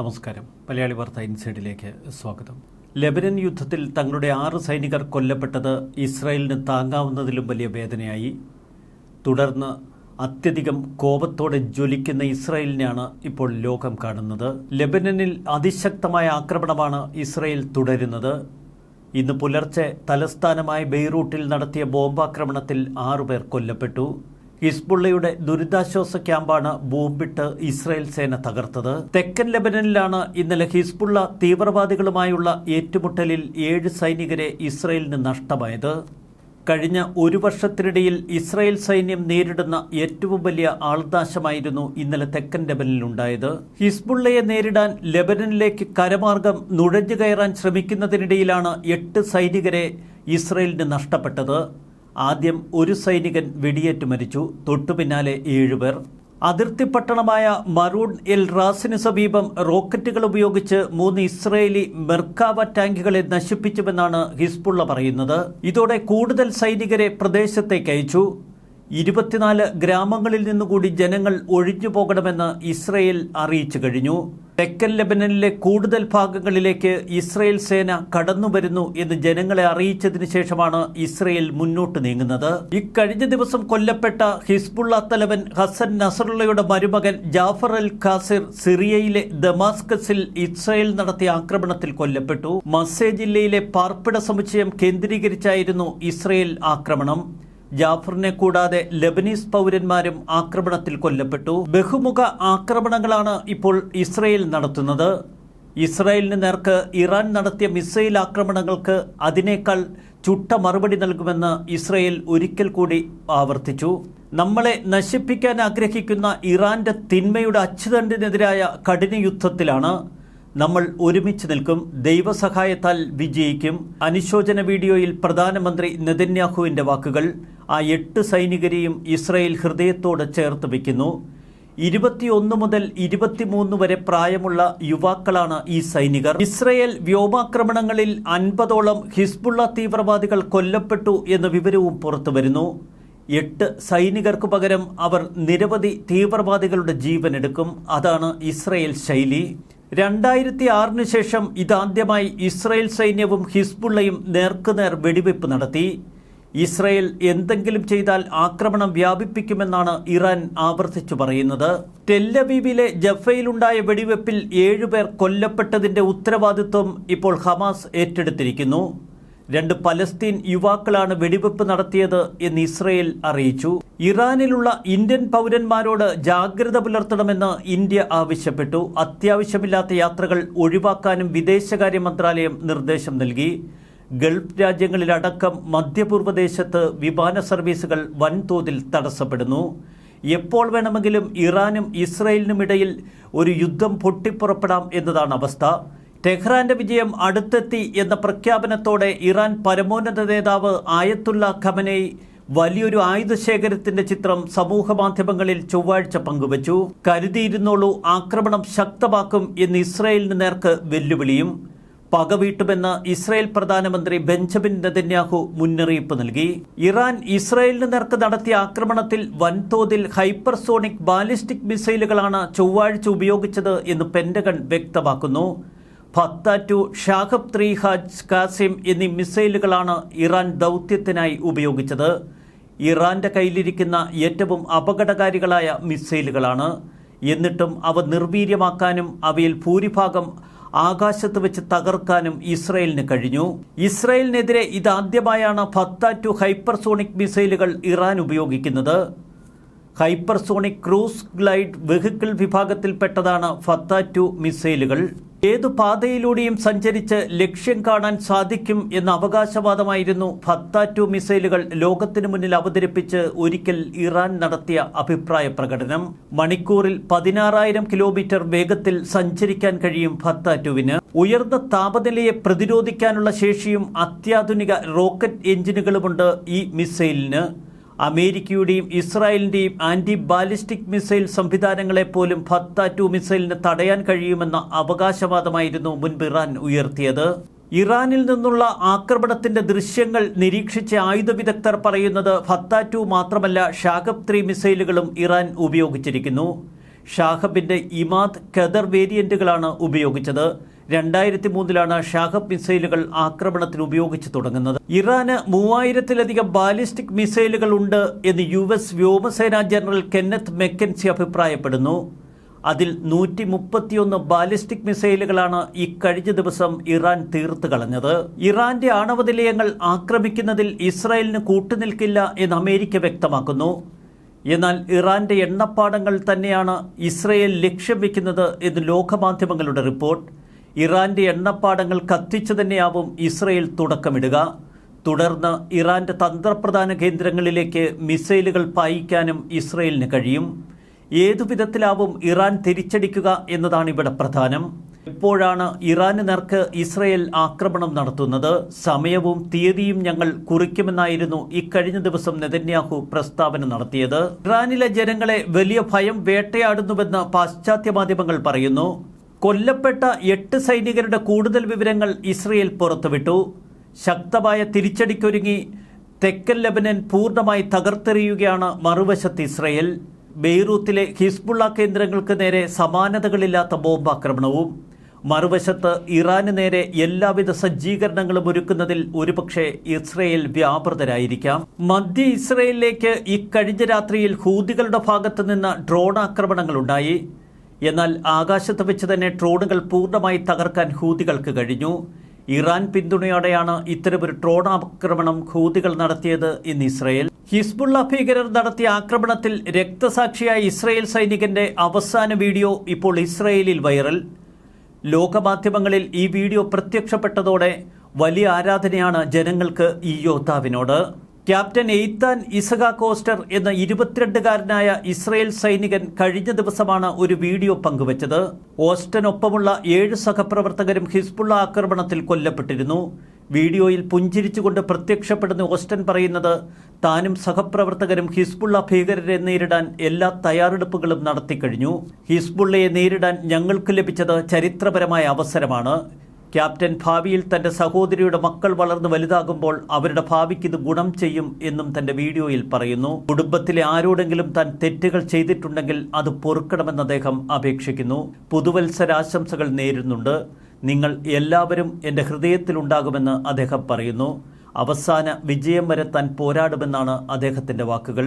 നമസ്കാരം. മലയാളി വാർത്ത ഇൻസൈഡിലേക്ക് സ്വാഗതം. ലെബനൻ യുദ്ധത്തിൽ തങ്ങളുടെ ആറ് സൈനികർ കൊല്ലപ്പെട്ടത് ഇസ്രായേലിന് താങ്ങാവുന്നതിലും വലിയ വേദനയായി. തുടർന്ന് അത്യധികം കോപത്തോടെ ജ്വലിക്കുന്ന ഇസ്രായേലിനെയാണ് ഇപ്പോൾ ലോകം കാണുന്നത്. ലെബനനിൽ അതിശക്തമായ ആക്രമണമാണ് ഇസ്രായേൽ തുടരുന്നത്. ഇന്ന് പുലർച്ചെ തലസ്ഥാനമായ ബെയ്റൂട്ടിൽ നടത്തിയ ബോംബാക്രമണത്തിൽ ആറുപേർ കൊല്ലപ്പെട്ടു. ഹിസ്ബുള്ളയുടെ ദുരിതാശ്വാസ ക്യാമ്പാണ് ബോംബിട്ട് ഇസ്രായേൽ സേന തകർത്തത്. തെക്കൻ ലെബനനിലാണ് ഇന്നലെ ഹിസ്ബുള്ള തീവ്രവാദികളുമായുള്ള ഏറ്റുമുട്ടലിൽ ഏഴ് സൈനികരെ ഇസ്രായേലിന് നഷ്ടമായത്. കഴിഞ്ഞ ഒരു വർഷത്തിനിടയിൽ ഇസ്രായേൽ സൈന്യം നേരിടുന്ന ഏറ്റവും വലിയ ആൾനാശമായിരുന്നു ഇന്നലെ തെക്കൻ ലെബനനിലുണ്ടായത്. ഹിസ്ബുള്ളയെ നേരിടാൻ ലെബനനിലേക്ക് കരമാർഗം നുഴഞ്ഞു കയറാൻ ശ്രമിക്കുന്നതിനിടയിലാണ് എട്ട് സൈനികരെ ഇസ്രായേലിന് നഷ്ടപ്പെട്ടത്. ആദ്യം ഒരു സൈനികൻ വെടിയേറ്റ് മരിച്ചു. തൊട്ടുപിന്നാലെ ഏഴുപേർ അതിർത്തി പട്ടണമായ മറൂൺ എൽ റാസിന് സമീപം റോക്കറ്റുകൾ ഉപയോഗിച്ച് മൂന്ന് ഇസ്രയേലി മെർക്കാവ ടാങ്കുകളെ നശിപ്പിച്ചുവെന്നാണ് ഹിസ്ബുള്ള പറയുന്നത്. ഇതോടെ കൂടുതൽ സൈനികരെ പ്രദേശത്തേക്ക് അയച്ചു. ഇരുപത്തിനാല് ഗ്രാമങ്ങളിൽ നിന്നുകൂടി ജനങ്ങൾ ഒഴിഞ്ഞു പോകണമെന്ന് ഇസ്രയേൽ അറിയിച്ചു കഴിഞ്ഞു. തെക്കൻ ലെബനനിലെ കൂടുതൽ ഭാഗങ്ങളിലേക്ക് ഇസ്രയേൽ സേന കടന്നുവരുന്നു എന്ന് ജനങ്ങളെ അറിയിച്ചതിന് ശേഷമാണ് ഇസ്രയേൽ മുന്നോട്ട് നീങ്ങുന്നത്. ഇക്കഴിഞ്ഞ ദിവസം കൊല്ലപ്പെട്ട ഹിസ്ബുള്ള തലവൻ ഹസൻ നസറുള്ളയുടെ മരുമകൻ ജാഫർ അൽ ഖാസിർ സിറിയയിലെ ദമാസ്കസിൽ ഇസ്രയേൽ നടത്തിയ ആക്രമണത്തിൽ കൊല്ലപ്പെട്ടു. മസ്സേ ജില്ലയിലെ പാർപ്പിട സമുച്ചയം കേന്ദ്രീകരിച്ചായിരുന്നു ഇസ്രയേൽ ആക്രമണം. ജാഫറിനെ കൂടാതെ ലബനീസ് പൗരന്മാരും ആക്രമണത്തിൽ കൊല്ലപ്പെട്ടു. ബഹുമുഖ ആക്രമണങ്ങളാണ് ഇപ്പോൾ ഇസ്രയേൽ നടത്തുന്നത്. ഇസ്രായേലിന് നേർക്ക് ഇറാൻ നടത്തിയ മിസൈൽ ആക്രമണങ്ങൾക്ക് അതിനേക്കാൾ ചുട്ട മറുപടി നൽകുമെന്ന് ഇസ്രയേൽ ഒരിക്കൽ കൂടി ആവർത്തിച്ചു. നമ്മളെ നശിപ്പിക്കാൻ ആഗ്രഹിക്കുന്ന ഇറാന്റെ തിന്മയുടെ അച്ചുതണ്ടിനെതിരായ കഠിന യുദ്ധത്തിലാണ് നമ്മൾ ഒരുമിച്ച് നിൽക്കും. ദൈവസഹായത്താൽ വിജയിക്കും. അനുശോചന വീഡിയോയിൽ പ്രധാനമന്ത്രി നെതന്യാഹുവിന്റെ വാക്കുകൾ ആ എട്ട് സൈനികരെയും ഇസ്രയേൽ ഹൃദയത്തോട് ചേർത്ത് വയ്ക്കുന്നു. ഇരുപത്തിയൊന്ന് മുതൽ ഇരുപത്തിമൂന്ന് വരെ പ്രായമുള്ള യുവാക്കളാണ് ഈ സൈനികർ. ഇസ്രയേൽ വ്യോമാക്രമണങ്ങളിൽ അൻപതോളം ഹിസ്ബുള്ള തീവ്രവാദികൾ കൊല്ലപ്പെട്ടു എന്ന വിവരവും പുറത്തുവരുന്നു എട്ട് സൈനികർക്ക് പകരം അവർ നിരവധി തീവ്രവാദികളുടെ ജീവനെടുക്കും. അതാണ് ഇസ്രയേൽ ശൈലി. രണ്ടായിരത്തി ആറിന് ശേഷം ഇതാദ്യമായി ഇസ്രായേൽ സൈന്യവും ഹിസ്ബുള്ളയും നേർക്കുനേർ വെടിവെപ്പ് നടത്തി. ഇസ്രായേൽ എന്തെങ്കിലും ചെയ്താൽ ആക്രമണം വ്യാപിപ്പിക്കുമെന്നാണ് ഇറാൻ ആവർത്തിച്ചു പറയുന്നത്. ടെല്ലബീബിലെ ജഫയിലുണ്ടായ വെടിവെപ്പിൽ ഏഴുപേർ കൊല്ലപ്പെട്ടതിന്റെ ഉത്തരവാദിത്വം ഇപ്പോൾ ഹമാസ് ഏറ്റെടുത്തിരിക്കുന്നു. രണ്ട് പലസ്തീൻ യുവാക്കളാണ് വെടിവെപ്പ് നടത്തിയത് എന്ന് ഇസ്രയേൽ അറിയിച്ചു. ഇറാനിലുള്ള ഇന്ത്യൻ പൗരന്മാരോട് ജാഗ്രത പുലർത്തണമെന്ന് ഇന്ത്യ ആവശ്യപ്പെട്ടു. അത്യാവശ്യമില്ലാത്ത യാത്രകൾ ഒഴിവാക്കാനും വിദേശകാര്യ മന്ത്രാലയം നിർദ്ദേശം നൽകി. ഗൾഫ് രാജ്യങ്ങളിലടക്കം മധ്യപൂർവദേശത്ത് വിമാന സർവീസുകൾ വൻതോതിൽ തടസ്സപ്പെടുന്നു. എപ്പോൾ വേണമെങ്കിലും ഇറാനും ഇസ്രയേലിനുമിടയിൽ ഒരു യുദ്ധം പൊട്ടിപ്പുറപ്പെടാം എന്നതാണ് അവസ്ഥ. ടെഹ്റാന്റെ വിജയം അടുത്തെത്തി എന്ന പ്രഖ്യാപനത്തോടെ ഇറാൻ പരമോന്നത നേതാവ് ആയത്തുള്ള ഖമനൈ വലിയൊരു ആയുധശേഖരത്തിന്റെ ചിത്രം സമൂഹ മാധ്യമങ്ങളിൽ ചൊവ്വാഴ്ച പങ്കുവച്ചു. കരുതിയിരുന്നോളൂ ആക്രമണം ശക്തമാക്കും എന്ന് ഇസ്രയേലിന് നേർക്ക് വെല്ലുവിളിയും. പകവീട്ടുമെന്ന് ഇസ്രയേൽ പ്രധാനമന്ത്രി ബെഞ്ചമിൻ നെതന്യാഹു മുന്നറിയിപ്പ് നൽകി. ഇറാൻ ഇസ്രയേലിന് നേർക്ക് നടത്തിയ ആക്രമണത്തിൽ വൻതോതിൽ ഹൈപ്പർസോണിക് ബാലിസ്റ്റിക് മിസൈലുകളാണ് ചൊവ്വാഴ്ച ഉപയോഗിച്ചത് എന്ന് പെന്റഗൺ വ്യക്തമാക്കുന്നു. Fattah two Shahab three Haj Qasim എന്നീ മിസൈലുകളാണ് ഇറാൻ ദൗത്യത്തിനായി ഉപയോഗിച്ചത്. ഇറാന്റെ കയ്യിലിരിക്കുന്ന ഏറ്റവും അപകടകാരികളായ മിസൈലുകളാണ്. എന്നിട്ടും അവ നിർവീര്യമാക്കാനും അവയിൽ ഭൂരിഭാഗം ആകാശത്ത് വെച്ച് തകർക്കാനും ഇസ്രയേലിന് കഴിഞ്ഞു. ഇസ്രയേലിനെതിരെ ഇതാദ്യമായാണ് ഫത്ത ടു ഹൈപ്പർസോണിക് മിസൈലുകൾ ഇറാൻ ഉപയോഗിക്കുന്നത്. ഹൈപ്പർസോണിക് ക്രൂസ് ഗ്ലൈഡ് വെഹിക്കിൾ വിഭാഗത്തിൽപ്പെട്ടതാണ് ഫത്ത ടു മിസൈലുകൾ. ഏതു പാതയിലൂടെയും സഞ്ചരിച്ച് ലക്ഷ്യം കാണാൻ സാധിക്കും എന്ന അവകാശവാദമായിരുന്നു ഫത്ത ടു മിസൈലുകൾ ലോകത്തിനു മുന്നിൽ അവതരിപ്പിച്ച് ഒരിക്കൽ ഇറാൻ നടത്തിയ അഭിപ്രായ പ്രകടനം. മണിക്കൂറിൽ പതിനാറായിരം കിലോമീറ്റർ വേഗത്തിൽ സഞ്ചരിക്കാൻ കഴിയും ഫത്ത ടുവിന്. ഉയർന്ന താപനിലയെ പ്രതിരോധിക്കാനുള്ള ശേഷിയും അത്യാധുനിക റോക്കറ്റ് എഞ്ചിനുകളുമുണ്ട് ഈ മിസൈലിന്. അമേരിക്കയുടെയും ഇസ്രായേലിന്റെയും ആന്റി ബാലിസ്റ്റിക് മിസൈൽ സംവിധാനങ്ങളെ പോലും ഫത്ത ടു മിസൈലിന് തടയാൻ കഴിയുമെന്ന അവകാശവാദമായിരുന്നു മുൻപ് ഇറാൻ ഉയർത്തിയത്. ഇറാനിൽ നിന്നുള്ള ആക്രമണത്തിന്റെ ദൃശ്യങ്ങൾ നിരീക്ഷിച്ച ആയുധ വിദഗ്ധർ പറയുന്നത് ഫത്ത ടു മാത്രമല്ല ഷാഖബ് ത്രീ മിസൈലുകളും ഇറാൻ ഉപയോഗിച്ചിരിക്കുന്നു. ഷാഹബിന്റെ ഇമാദ് ഖദർ വേരിയന്റുകളാണ് ഉപയോഗിച്ചത്. രണ്ടായിരത്തി മൂന്നിലാണ് ഷാഹബ് മിസൈലുകൾ ആക്രമണത്തിന് ഉപയോഗിച്ചു തുടങ്ങുന്നത്. ഇറാന് മൂവായിരത്തിലധികം ബാലിസ്റ്റിക് മിസൈലുകൾ ഉണ്ട് എന്ന് യു എസ് വ്യോമസേനാ ജനറൽ കെന്നത്ത് മെക്കൻസി അഭിപ്രായപ്പെടുന്നു. അതിൽ നൂറ്റി മുപ്പത്തിയൊന്ന് ബാലിസ്റ്റിക് മിസൈലുകളാണ് ഇക്കഴിഞ്ഞ ദിവസം ഇറാൻ തീർത്തു കളഞ്ഞത്. ഇറാന്റെ ആണവ നിലയങ്ങൾ ആക്രമിക്കുന്നതിൽ ഇസ്രായേലിന് കൂട്ടുനിൽക്കില്ല എന്ന് അമേരിക്ക വ്യക്തമാക്കുന്നു. എന്നാൽ ഇറാന്റെ എണ്ണപ്പാടങ്ങൾ തന്നെയാണ് ഇസ്രയേൽ ലക്ഷ്യം വെക്കുന്നത് എന്ന് ലോകമാധ്യമങ്ങളുടെ റിപ്പോർട്ട്. ഇറാന്റെ എണ്ണപ്പാടങ്ങൾ കത്തിച്ചു തന്നെയാവും ഇസ്രയേൽ തുടക്കമിടുക. തുടർന്ന് ഇറാന്റെ തന്ത്രപ്രധാന കേന്ദ്രങ്ങളിലേക്ക് മിസൈലുകൾ പായിക്കാനും ഇസ്രയേലിന് കഴിയും. ഏതു വിധത്തിലാവും ഇറാൻ തിരിച്ചടിക്കുക എന്നതാണ് ഇവിടെ പ്രധാനം. എപ്പോഴാണ് ഇറാന് നേർക്ക് ഇസ്രയേൽ ആക്രമണം നടത്തുന്നത്. സമയവും തീയതിയും ഞങ്ങൾ കുറിക്കുമെന്നായിരുന്നു ഇക്കഴിഞ്ഞ ദിവസം നെതന്യാഹു പ്രസ്താവന നടത്തിയത്. ഇറാനിലെ ജനങ്ങളെ വലിയ ഭയം വേട്ടയാടുന്നുവെന്ന് പാശ്ചാത്യ മാധ്യമങ്ങൾ പറയുന്നു. കൊല്ലപ്പെട്ട എട്ട് സൈനികരുടെ കൂടുതൽ വിവരങ്ങൾ ഇസ്രയേൽ പുറത്തുവിട്ടു. ശക്തമായ തിരിച്ചടിക്കൊരുങ്ങി തെക്കൻ ലബനൻ പൂർണമായി തകർത്തെറിയുകയാണ് മറുവശത്ത് ഇസ്രയേൽ. ബെയ്റൂത്തിലെ ഹിസ്ബുള്ള കേന്ദ്രങ്ങൾക്ക് നേരെ സമാനതകളില്ലാത്ത ബോംബാക്രമണവും. മറുവശത്ത് ഇറാന് നേരെ എല്ലാവിധ സജ്ജീകരണങ്ങളും ഒരുക്കുന്നതിൽ ഒരുപക്ഷെ ഇസ്രയേൽ വ്യാപൃതരായിരിക്കാം. മധ്യ ഇസ്രയേലിലേക്ക് ഇക്കഴിഞ്ഞ രാത്രിയിൽ ഹൂതികളുടെ ഭാഗത്തു നിന്ന് ഡ്രോൺ ആക്രമണങ്ങളുണ്ടായി. എന്നാൽ ആകാശത്ത് വെച്ച് തന്നെ ഡ്രോണുകൾ പൂർണമായി തകർക്കാൻ ഹൂതികൾക്ക് കഴിഞ്ഞു. ഇറാൻ പിന്തുണയോടെയാണ് ഇത്തരമൊരു ഡ്രോൺ ആക്രമണം ഹൂതികൾ നടത്തിയത് ഇന്ന് ഇസ്രയേൽ. ഹിസ്ബുള്ള ഭീകരർ നടത്തിയ ആക്രമണത്തിൽ രക്തസാക്ഷിയായ ഇസ്രയേൽ സൈനികന്റെ അവസാന വീഡിയോ ഇപ്പോൾ ഇസ്രയേലിൽ വൈറൽ. ലോകമാധ്യമങ്ങളിൽ ഈ വീഡിയോ പ്രത്യക്ഷപ്പെട്ടതോടെ വലിയ ആരാധനയാണ് ജനങ്ങൾക്ക് ഈ യോദ്ധാവിനോട്. ക്യാപ്റ്റൻ എയ്ത്താൻ ഇസഗ കോസ്റ്റർ എന്ന ഇരുപത്തിരണ്ടുകാരനായ ഇസ്രയേൽ സൈനികൻ കഴിഞ്ഞ ദിവസമാണ് ഒരു വീഡിയോ പങ്കുവച്ചത്. ഓസ്റ്റനൊപ്പമുള്ള ഏഴ് സഹപ്രവർത്തകരും ഹിസ്ബുള്ള ആക്രമണത്തിൽ കൊല്ലപ്പെട്ടിരുന്നു. വീഡിയോയിൽ പുഞ്ചിരിച്ചുകൊണ്ട് പ്രത്യക്ഷപ്പെടുന്ന ഓസ്റ്റൻ പറയുന്നത് താനും സഹപ്രവർത്തകരും ഹിസ്ബുള്ള ഭീകരരെ നേരിടാൻ എല്ലാ തയ്യാറെടുപ്പുകളും നടത്തിക്കഴിഞ്ഞു. ഹിസ്ബുള്ളയെ നേരിടാൻ ഞങ്ങൾക്ക് ലഭിച്ചത് ചരിത്രപരമായ അവസരമാണ്. ക്യാപ്റ്റൻ ഭാവിയിൽ തന്റെ സഹോദരിയുടെ മക്കൾ വളർന്ന് വലുതാകുമ്പോൾ അവരുടെ ഭാവിക്ക് ഇത് ഗുണം ചെയ്യും എന്നും തന്റെ വീഡിയോയിൽ പറയുന്നു. കുടുംബത്തിലെ ആരോടെങ്കിലും താൻ തെറ്റുകൾ ചെയ്തിട്ടുണ്ടെങ്കിൽ അത് പൊറുക്കണമെന്ന് അദ്ദേഹം അപേക്ഷിക്കുന്നു. പുതുവത്സരാശംസകൾ നേരുന്നുണ്ട്. നിങ്ങൾ എല്ലാവരും എന്റെ ഹൃദയത്തിലുണ്ടാകുമെന്ന് അദ്ദേഹം പറയുന്നു. അവസാന വിജയം വരെ താൻ പോരാടുമെന്നാണ് അദ്ദേഹത്തിന്റെ വാക്കുകൾ.